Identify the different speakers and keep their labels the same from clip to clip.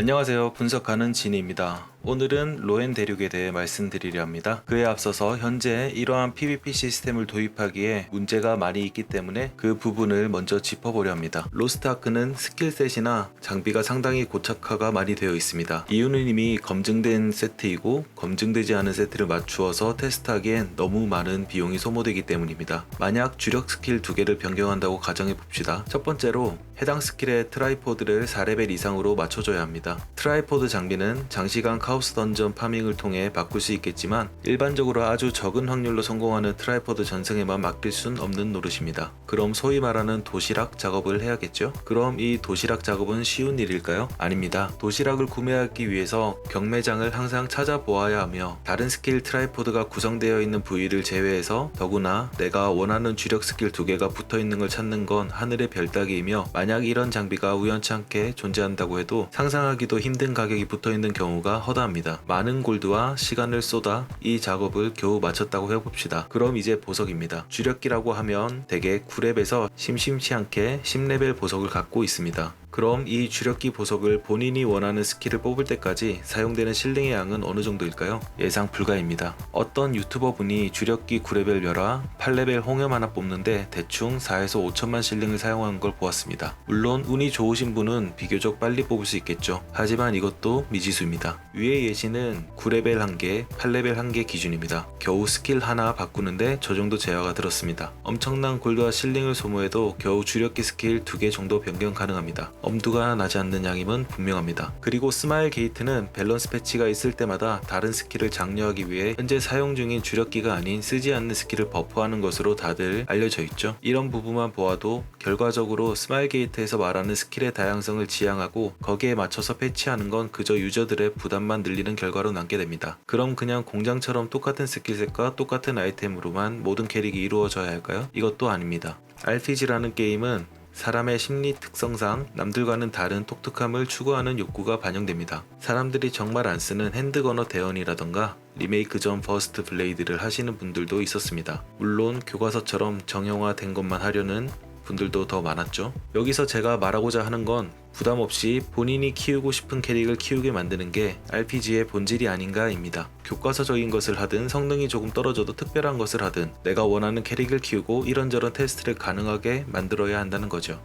Speaker 1: 안녕하세요. 분석하는 진입니다. 오늘은 로엔 대륙에 대해 말씀드리려 합니다. 그에 앞서서 현재 이러한 PVP 시스템을 도입하기에 문제가 많이 있기 때문에 그 부분을 먼저 짚어보려 합니다. 로스트아크는 스킬셋이나 장비가 상당히 고착화가 많이 되어 있습니다. 이유는 이미 검증된 세트이고 검증되지 않은 세트를 맞추어서 테스트하기엔 너무 많은 비용이 소모되기 때문입니다. 만약 주력 스킬 두 개를 변경한다고 가정해 봅시다. 첫 번째로 해당 스킬의 트라이포드를 4레벨 이상으로 맞춰줘야 합니다. 트라이포드 장비는 장시간 카 오스 던전 파밍을 통해 바꿀 수 있겠지만 일반적으로 아주 적은 확률로 성공하는 트라이포드 전승에만 맡길 순 없는 노릇입니다. 그럼 소위 말하는 도시락 작업을 해야겠죠? 그럼 이 도시락 작업은 쉬운 일일까요? 아닙니다. 도시락을 구매하기 위해서 경매장을 항상 찾아보아야 하며 다른 스킬 트라이포드가 구성되어 있는 부위를 제외해서 더구나 내가 원하는 주력 스킬 두 개가 붙어 있는 걸 찾는 건 하늘의 별 따기이며 만약 이런 장비가 우연치 않게 존재한다고 해도 상상하기도 힘든 가격이 붙어 있는 경우가 허다 합니다. 많은 골드와 시간을 쏟아 이 작업을 겨우 마쳤다고 해봅시다. 그럼 이제 보석입니다. 주력기라고 하면 대개 9렙에서 심심치 않게 10레벨 보석을 갖고 있습니다. 그럼 이 주력기 보석을 본인이 원하는 스킬을 뽑을 때까지 사용되는 실링의 양은 어느 정도일까요? 예상 불가입니다. 어떤 유튜버 분이 주력기 9레벨 멸화, 8레벨 홍염 하나 뽑는데 대충 4에서 5천만 실링을 사용한 걸 보았습니다. 물론 운이 좋으신 분은 비교적 빨리 뽑을 수 있겠죠. 하지만 이것도 미지수입니다. 위의 예시는 9레벨 1개, 8레벨 1개 기준입니다. 겨우 스킬 하나 바꾸는데 저 정도 제어가 들었습니다. 엄청난 골드와 실링을 소모해도 겨우 주력기 스킬 2개 정도 변경 가능합니다. 엄두가 나지 않는 양임은 분명합니다. 그리고 스마일 게이트는 밸런스 패치가 있을 때마다 다른 스킬을 장려하기 위해 현재 사용 중인 주력기가 아닌 쓰지 않는 스킬을 버프하는 것으로 다들 알려져 있죠. 이런 부분만 보아도 결과적으로 스마일 게이트에서 말하는 스킬의 다양성을 지향하고 거기에 맞춰서 패치하는 건 그저 유저들의 부담만 늘리는 결과로 남게 됩니다. 그럼 그냥 공장처럼 똑같은 스킬셋과 똑같은 아이템으로만 모든 캐릭이 이루어져야 할까요? 이것도 아닙니다. RPG라는 게임은 사람의 심리 특성상 남들과는 다른 독특함을 추구하는 욕구가 반영됩니다. 사람들이 정말 안 쓰는 핸드건어 대원이라던가 리메이크 전 버스트 블레이드를 하시는 분들도 있었습니다. 물론 교과서처럼 정형화된 것만 하려는 분들도 더 많았죠. 여기서 제가 말하고자 하는 건 부담 없이 본인이 키우고 싶은 캐릭을 키우게 만드는 게 RPG의 본질이 아닌가입니다. 교과서적인 것을 하든 성능이 조금 떨어져도 특별한 것을 하든 내가 원하는 캐릭을 키우고 이런저런 테스트를 가능하게 만들어야 한다는 거죠.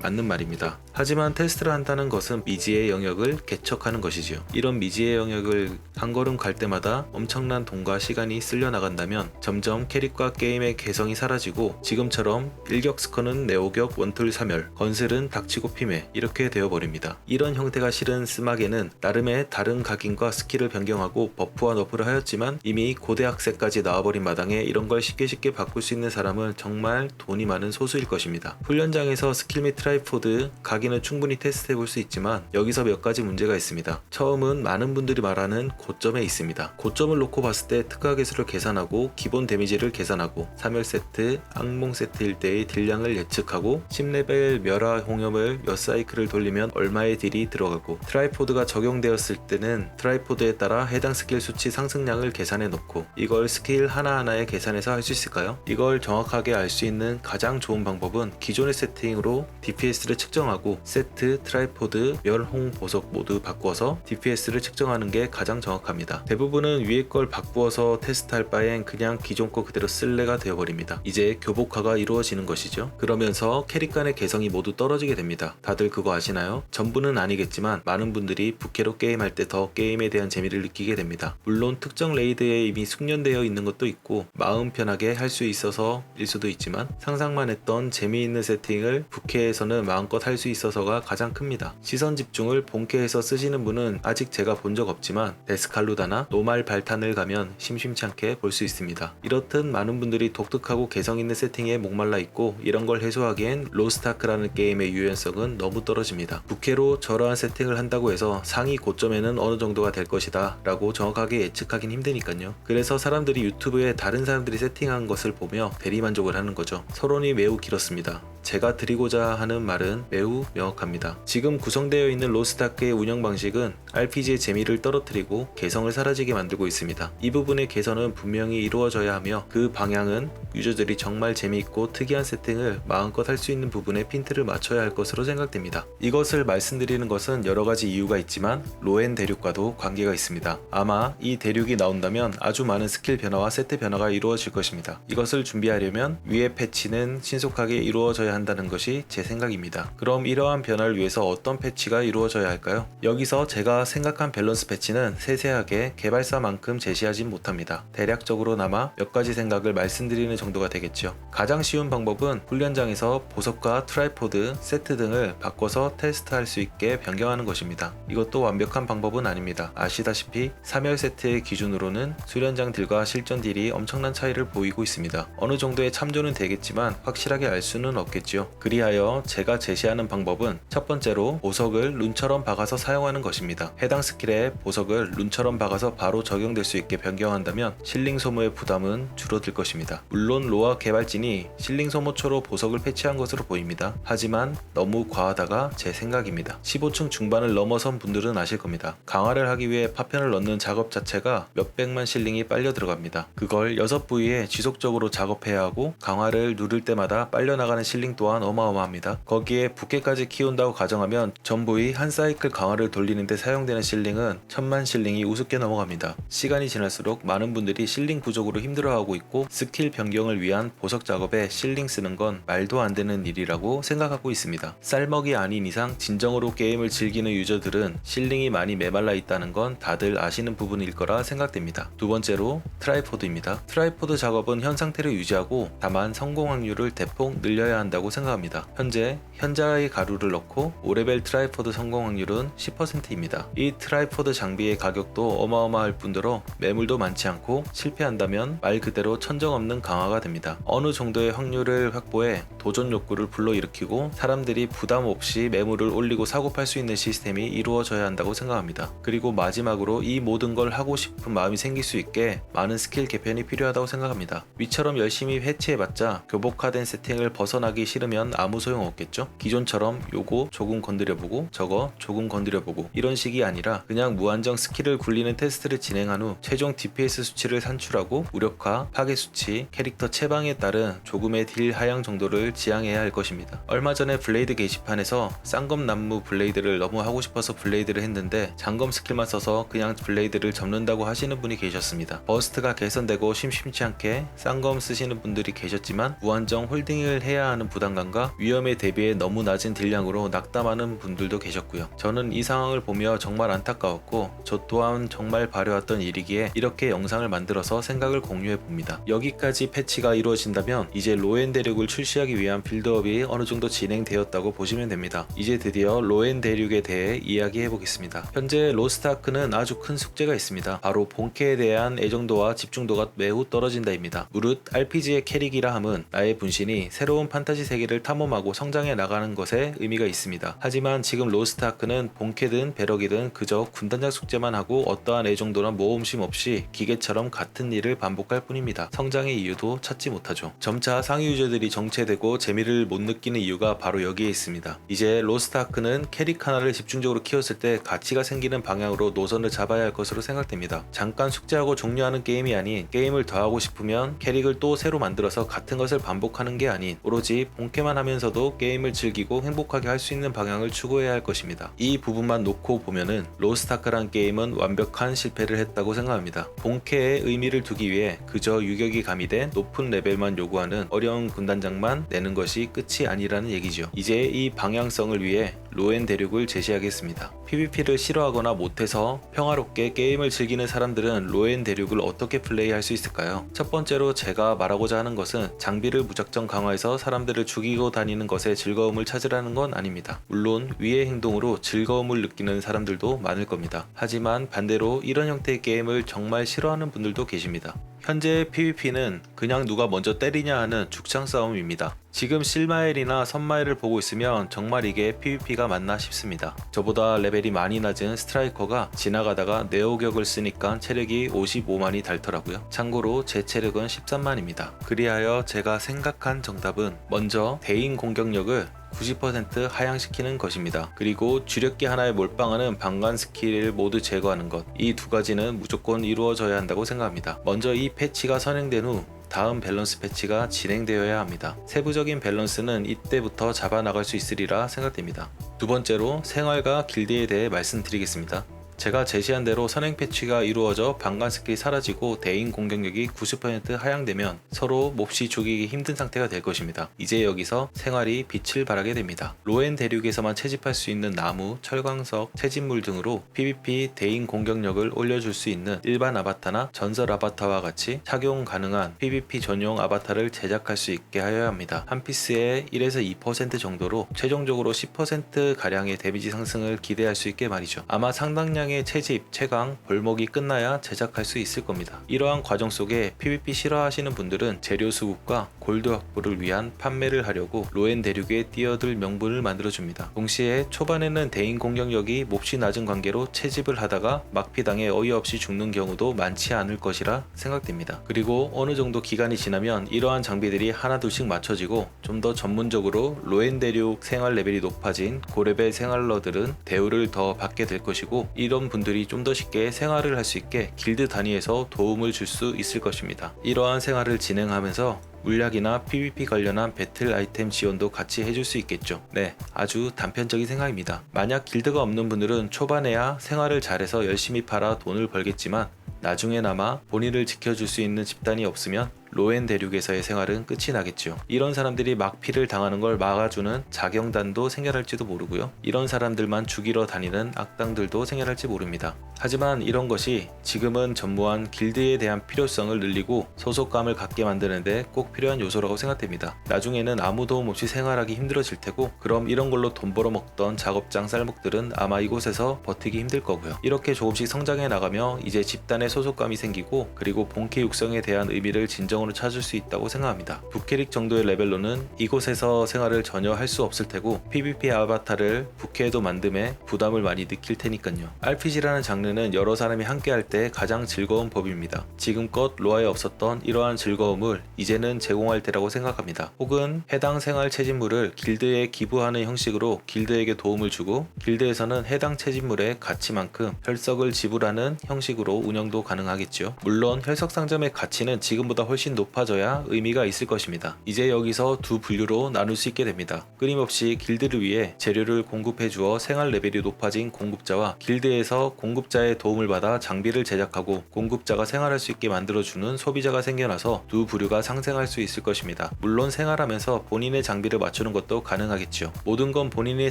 Speaker 1: 맞는 말입니다. 하지만 테스트를 한다는 것은 미지의 영역을 개척하는 것이지요. 이런 미지의 영역을 한 걸음 갈 때마다 엄청난 돈과 시간이 쓸려 나간다면 점점 캐릭과 게임의 개성이 사라지고 지금처럼 일격 스커는 네오격 원툴 사멸, 건슬은 닥치고 피매 이렇게 되어버립니다. 이런 형태가 실은 스마게는 나름의 다른 각인과 스킬을 변경하고 버프와 너프를 하였지만 이미 고대 학생까지 나와버린 마당에 이런 걸 쉽게 쉽게 바꿀 수 있는 사람은 정말 돈이 많은 소수일 것입니다. 훈련장에서 스킬 및 트라이포드, 각인 을 충분히 테스트해 볼 수 있지만 여기서 몇 가지 문제가 있습니다. 처음은 많은 분들이 말하는 고점에 있습니다. 고점을 놓고 봤을 때 특화 개수를 계산하고 기본 데미지를 계산하고 3열 세트, 악몽 세트일 때의 딜량을 예측하고 10레벨 멸화 홍염을 몇 사이클을 돌리면 얼마의 딜이 들어가고 트라이포드가 적용되었을 때는 트라이포드에 따라 해당 스킬 수치 상승량을 계산해 놓고 이걸 스킬 하나하나에 계산해서 할 수 있을까요? 이걸 정확하게 알 수 있는 가장 좋은 방법은 기존의 세팅으로 DPS를 측정하고 세트, 트라이포드, 멸홍 보석 모두 바꾸어서 DPS를 측정하는 게 가장 정확합니다. 대부분은 위에 걸 바꾸어서 테스트할 바엔 그냥 기존 거 그대로 쓸래가 되어버립니다. 이제 교복화가 이루어지는 것이죠. 그러면서 캐릭 간의 개성이 모두 떨어지게 됩니다. 다들 그거 아시나요? 전부는 아니겠지만 많은 분들이 부캐로 게임할 때 더 게임에 대한 재미를 느끼게 됩니다. 물론 특정 레이드에 이미 숙련되어 있는 것도 있고 마음 편하게 할 수 있어서 일 수도 있지만 상상만 했던 재미있는 세팅을 부캐에서는 마음껏 할 수 있어 서가 가장 큽니다. 시선 집중을 본캐에서 쓰시는 분은 아직 제가 본 적 없지만 데스칼루다나 노말 발탄을 가면 심심치 않게 볼 수 있습니다. 이렇듯 많은 분들이 독특하고 개성 있는 세팅에 목말라 있고 이런 걸 해소하기엔 로스타크라는 게임의 유연성은 너무 떨어집니다. 부캐로 저러한 세팅을 한다고 해서 상위 고점에는 어느 정도가 될 것이다 라고 정확하게 예측하긴 힘드니까요. 그래서 사람들이 유튜브에 다른 사람들이 세팅한 것을 보며 대리만족을 하는 거죠. 서론이 매우 길었습니다. 제가 드리고자 하는 말은 매우 명확합니다. 지금 구성되어 있는 로스타크의 운영 방식은 RPG의 재미를 떨어뜨리고 개성을 사라지게 만들고 있습니다. 이 부분의 개선은 분명히 이루어져야 하며 그 방향은 유저들이 정말 재미있고 특이한 세팅을 마음껏 할 수 있는 부분에 핀트를 맞춰야 할 것으로 생각됩니다. 이것을 말씀드리는 것은 여러 가지 이유가 있지만 로엔 대륙과도 관계가 있습니다. 아마 이 대륙이 나온다면 아주 많은 스킬 변화와 세트 변화가 이루어질 것입니다. 이것을 준비하려면 위의 패치는 신속하게 이루어져야 한다는 것이 제 생각입니다. 그럼 이 러한 변화를 위해서 어떤 패치가 이루어져야 할까요? 여기서 제가 생각한 밸런스 패치는 세세하게 개발사만큼 제시하진 못합니다. 대략적으로나마 몇 가지 생각을 말씀드리는 정도가 되겠죠. 가장 쉬운 방법은 훈련장에서 보석과 트라이포드, 세트 등을 바꿔서 테스트할 수 있게 변경하는 것입니다. 이것도 완벽한 방법은 아닙니다. 아시다시피 3열 세트의 기준으로는 수련장 딜과 실전 딜이 엄청난 차이를 보이고 있습니다. 어느 정도의 참조는 되겠지만 확실하게 알 수는 없겠지요. 그리하여 제가 제시하는 방법 은 첫 번째로 보석을 룬처럼 박아서 사용하는 것입니다. 해당 스킬에 보석을 룬처럼 박아서 바로 적용될 수 있게 변경한다면 실링 소모의 부담은 줄어들 것입니다. 물론 로아 개발진이 실링 소모초로 보석을 패치한 것으로 보입니다. 하지만 너무 과하다가 제 생각입니다. 15층 중반을 넘어선 분들은 아실 겁니다. 강화를 하기 위해 파편을 넣는 작업 자체가 몇백만 실링이 빨려 들어갑니다. 그걸 6부위에 지속적으로 작업해야 하고 강화를 누를 때마다 빨려 나가는 실링 또한 어마어마합니다. 거기에 부캐까지 키운다고 가정하면 전부위 한 사이클 강화를 돌리는데 사용되는 실링은 천만 실링이 우습게 넘어갑니다. 시간이 지날수록 많은 분들이 실링 부족으로 힘들어하고 있고 스킬 변경을 위한 보석 작업에 실링 쓰는 건 말도 안 되는 일이라고 생각하고 있습니다. 쌀먹이 아닌 이상 진정으로 게임을 즐기는 유저들은 실링이 많이 메말라 있다는 건 다들 아시는 부분일 거라 생각됩니다. 두 번째로 트라이포드입니다. 트라이포드 작업은 현 상태를 유지하고 다만 성공 확률을 대폭 늘려야 한다고 생각합니다. 현재 현자의 가 루를 넣고 5레벨 트라이포드 성공 확률은 10%입니다. 이 트라이포드 장비의 가격도 어마어마할 뿐더러 매물도 많지 않고 실패한다면 말 그대로 천정 없는 강화가 됩니다. 어느 정도의 확률을 확보해 도전 욕구를 불러일으키고 사람들이 부담 없이 매물을 올리고 사고 팔 수 있는 시스템이 이루어져야 한다고 생각합니다. 그리고 마지막으로 이 모든 걸 하고 싶은 마음이 생길 수 있게 많은 스킬 개편이 필요하다고 생각합니다. 위처럼 열심히 해치해봤자 교복화된 세팅을 벗어나기 싫으면 아무 소용 없겠죠? 기존처럼 요거 조금 건드려보고 저거 조금 건드려보고 이런 식이 아니라 그냥 무한정 스킬을 굴리는 테스트를 진행한 후 최종 DPS 수치를 산출하고 무력화, 파괴 수치, 캐릭터 체방에 따른 조금의 딜 하향 정도를 지향해야 할 것입니다. 얼마 전에 블레이드 게시판에서 쌍검 나무 블레이드를 너무 하고 싶어서 블레이드를 했는데 장검 스킬만 써서 그냥 블레이드를 접는다고 하시는 분이 계셨습니다. 버스트가 개선되고 심심치 않게 쌍검 쓰시는 분들이 계셨지만 무한정 홀딩을 해야 하는 부담감과 위험에 대비해 너무 낮은 딜 량으로 낙담하는 분들도 계셨고요. 저는 이 상황을 보며 정말 안타까웠고 저 또한 정말 바래왔던 일이기에 이렇게 영상을 만들어서 생각을 공유해 봅니다. 여기까지 패치가 이루어진다면 이제 로엔 대륙을 출시하기 위한 빌드업이 어느 정도 진행되었다고 보시면 됩니다. 이제 드디어 로엔 대륙에 대해 이야기해 보겠습니다. 현재 로스트아크는 아주 큰 숙제가 있습니다. 바로 본캐에 대한 애정도와 집중도가 매우 떨어진다입니다. 무릇 RPG의 캐릭이라 함은 나의 분신이 새로운 판타지 세계를 탐험하고 성장해 나가는 것에 의미가 있습니다. 하지만 지금 로스트아크는 본캐든 배럭이든 그저 군단장 숙제만 하고 어떠한 애정도나 모험심 없이 기계처럼 같은 일을 반복할 뿐입니다. 성장의 이유도 찾지 못하죠. 점차 상위 유저들이 정체되고 재미를 못 느끼는 이유가 바로 여기에 있습니다. 이제 로스트아크는 캐릭 하나를 집중적으로 키웠을 때 가치가 생기는 방향으로 노선을 잡아야 할 것으로 생각됩니다. 잠깐 숙제하고 종료하는 게임이 아닌 게임을 더 하고 싶으면 캐릭을 또 새로 만들어서 같은 것을 반복하는 게 아닌 오로지 본캐만 하면서도 게임을 즐기고 행복 하게 할 수 있는 방향을 추구해야 할 것입니다. 이 부분만 놓고 보면은 로스타크란 게임은 완벽한 실패를 했다고 생각합니다. 본캐에 의미를 두기 위해 그저 유격이 가미된 높은 레벨만 요구하는 어려운 군단장만 내는 것이 끝이 아니라는 얘기죠. 이제 이 방향성을 위해 로엔 대륙을 제시하겠습니다. PVP를 싫어하거나 못해서 평화롭게 게임을 즐기는 사람들은 로엔 대륙을 어떻게 플레이할 수 있을까요? 첫 번째로 제가 말하고자 하는 것은 장비를 무작정 강화해서 사람들을 죽이고 다니는 것에 즐거움을 찾으라는 건 아닙니다. 물론 위의 행동으로 즐거움을 느끼는 사람들도 많을 겁니다. 하지만 반대로 이런 형태의 게임을 정말 싫어하는 분들도 계십니다. 현재 PVP는 그냥 누가 먼저 때리냐 하는 죽창 싸움입니다. 지금 실마엘이나 선마엘을 보고 있으면 정말 이게 PVP가 맞나 싶습니다. 저보다 레벨이 많이 낮은 스트라이커가 지나가다가 네오격을 쓰니까 체력이 55만이 닳더라고요. 참고로 제 체력은 13만입니다. 그리하여 제가 생각한 정답은 먼저 대인 공격력을 90% 하향시키는 것입니다. 그리고 주력기 하나에 몰빵하는 방관 스킬을 모두 제거하는 것. 이 두 가지는 무조건 이루어져야 한다고 생각합니다. 먼저 이 패치가 선행된 후 다음 밸런스 패치가 진행되어야 합니다. 세부적인 밸런스는 이때부터 잡아나갈 수 있으리라 생각됩니다. 두 번째로 생활과 길드에 대해 말씀드리겠습니다. 제가 제시한 대로 선행 패치가 이루어져 방관 스킬이 사라지고 대인 공격력이 90% 하향되면 서로 몹시 죽이기 힘든 상태가 될 것입니다. 이제 여기서 생활이 빛을 발하게 됩니다. 로엔 대륙에서만 채집할 수 있는 나무, 철광석, 채집물 등으로 PVP 대인 공격력을 올려줄 수 있는 일반 아바타나 전설 아바타와 같이 착용 가능한 PVP 전용 아바타를 제작할 수 있게 하여야 합니다. 한 피스에 1에서 2% 정도로 최종적으로 10% 가량의 데미지 상승을 기대할 수 있게 말이죠. 아마 상당량 의 채집, 채광, 벌목이 끝나야 제작할 수 있을 겁니다. 이러한 과정 속에 PVP 싫어하시는 분들은 재료 수급과 골드 확보를 위한 판매를 하려고 로엔 대륙에 뛰어들 명분을 만들어줍니다. 동시에 초반에는 대인 공격력이 몹시 낮은 관계로 채집을 하다가 막피당해 어이없이 죽는 경우도 많지 않을 것이라 생각됩니다. 그리고 어느 정도 기간이 지나면 이러한 장비들이 하나둘씩 맞춰지고 좀 더 전문적으로 로엔 대륙 생활 레벨이 높아진 고레벨 생활러들은 대우를 더 받게 될 것이고 이런 분들이 좀 더 쉽게 생활을 할 수 있게 길드 단위에서 도움을 줄 수 있을 것입니다. 이러한 생활을 진행하면서 물약이나 PVP 관련한 배틀 아이템 지원도 같이 해줄 수 있겠죠. 네, 아주 단편적인 생각입니다. 만약 길드가 없는 분들은 초반에야 생활을 잘해서 열심히 팔아 돈을 벌겠지만 나중에나마 본인을 지켜줄 수 있는 집단이 없으면 로엔 대륙에서의 생활은 끝이 나겠죠. 이런 사람들이 막피를 당하는 걸 막아주는 자경단도 생겨날지도 모르고요. 이런 사람들만 죽이러 다니는 악당들도 생겨날지 모릅니다. 하지만 이런 것이 지금은 전무한 길드에 대한 필요성을 늘리고 소속감을 갖게 만드는데 꼭 필요한 요소라고 생각됩니다. 나중에는 아무 도움 없이 생활하기 힘들어질 테고 그럼 이런 걸로 돈 벌어 먹던 작업장 쌀목들은 아마 이곳에서 버티기 힘들 거고요. 이렇게 조금씩 성장해 나가며 이제 집단의 소속감이 생기고 그리고 본캐 육성에 대한 의미를 진정으로 찾을 수 있다고 생각합니다. 부캐릭 정도의 레벨로는 이곳에서 생활을 전혀 할 수 없을 테고 PVP 아바타를 부캐에도 만듦에 부담을 많이 느낄 테니까요. RPG라는 장르는 여러 사람이 함께 할 때 가장 즐거운 법입니다. 지금껏 로아에 없었던 이러한 즐거움을 이제는 제공할 때라고 생각합니다. 혹은 해당 생활 채집물을 길드에 기부하는 형식으로 길드에게 도움을 주고 길드에서는 해당 채집물의 가치만큼 혈석을 지불하는 형식으로 운영도 가능하겠죠. 물론 혈석 상점의 가치는 지금보다 훨씬 높아져야 의미가 있을 것입니다. 이제 여기서 두 분류로 나눌 수 있게 됩니다. 끊임없이 길드를 위해 재료를 공급해 주어 생활 레벨이 높아진 공급자와 길드에서 공급자의 도움을 받아 장비를 제작하고 공급자가 생활할 수 있게 만들어주는 소비자가 생겨나서 두 부류가 상생할 수 있을 것입니다. 물론 생활하면서 본인의 장비를 맞추는 것도 가능하겠죠. 모든 건 본인의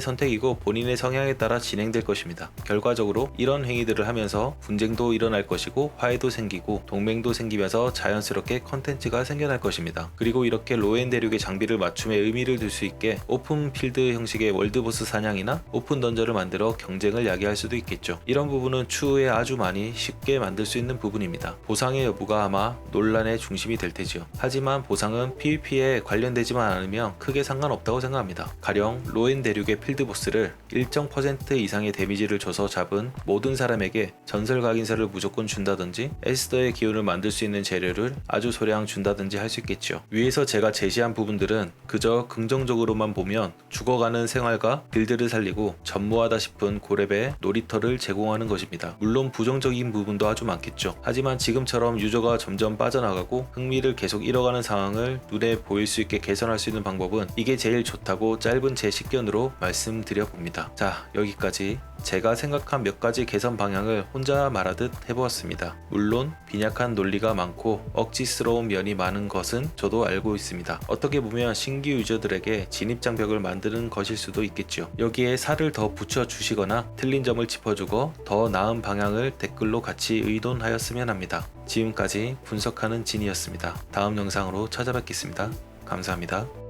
Speaker 1: 선택이고 본인의 성향에 따라 진행될 것입니다. 결과적으로 이런 행위들을 하면서 분쟁도 일어날 것이고 화해도 생기고 동맹도 생기면서 자연스럽게 컨텐츠 가 생겨날 것입니다. 그리고 이렇게 로엔 대륙의 장비를 맞춤에 의미를 둘 수 있게 오픈 필드 형식의 월드보스 사냥이나 오픈 던전을 만들어 경쟁을 야기할 수도 있겠죠. 이런 부분은 추후에 아주 많이 쉽게 만들 수 있는 부분입니다. 보상의 여부가 아마 논란의 중심이 될 테지요. 하지만 보상은 PVP에 관련되지만 않으면 크게 상관없다고 생각합니다. 가령 로엔 대륙의 필드보스를 일정 퍼센트 이상의 데미지를 줘서 잡은 모든 사람에게 전설 각인사를 무조건 준다든지 에스더의 기운을 만들 수 있는 재료를 아주 소량 준다든지 할 수 있겠죠. 위에서 제가 제시한 부분들은 그저 긍정적으로만 보면 죽어가는 생활과 빌드를 살리고 전무하다 싶은 고렙의 놀이터를 제공하는 것입니다. 물론 부정적인 부분도 아주 많겠죠. 하지만 지금처럼 유저가 점점 빠져나가고 흥미를 계속 잃어가는 상황을 눈에 보일 수 있게 개선할 수 있는 방법은 이게 제일 좋다고 짧은 제 식견으로 말씀드려 봅니다. 자, 여기까지 제가 생각한 몇 가지 개선 방향을 혼자 말하듯 해보았습니다. 물론 빈약한 논리가 많고 억지스러 운 면이 많은 것은 저도 알고 있습니다. 어떻게 보면 신규 유저들에게 진입 장벽을 만드는 것일 수도 있겠죠. 여기에 살을 더 붙여 주시거나 틀린 점을 짚어주고 더 나은 방향을 댓글로 같이 의논하였으면 합니다. 지금까지 분석하는 진이었습니다. 다음 영상으로 찾아뵙겠습니다. 감사합니다.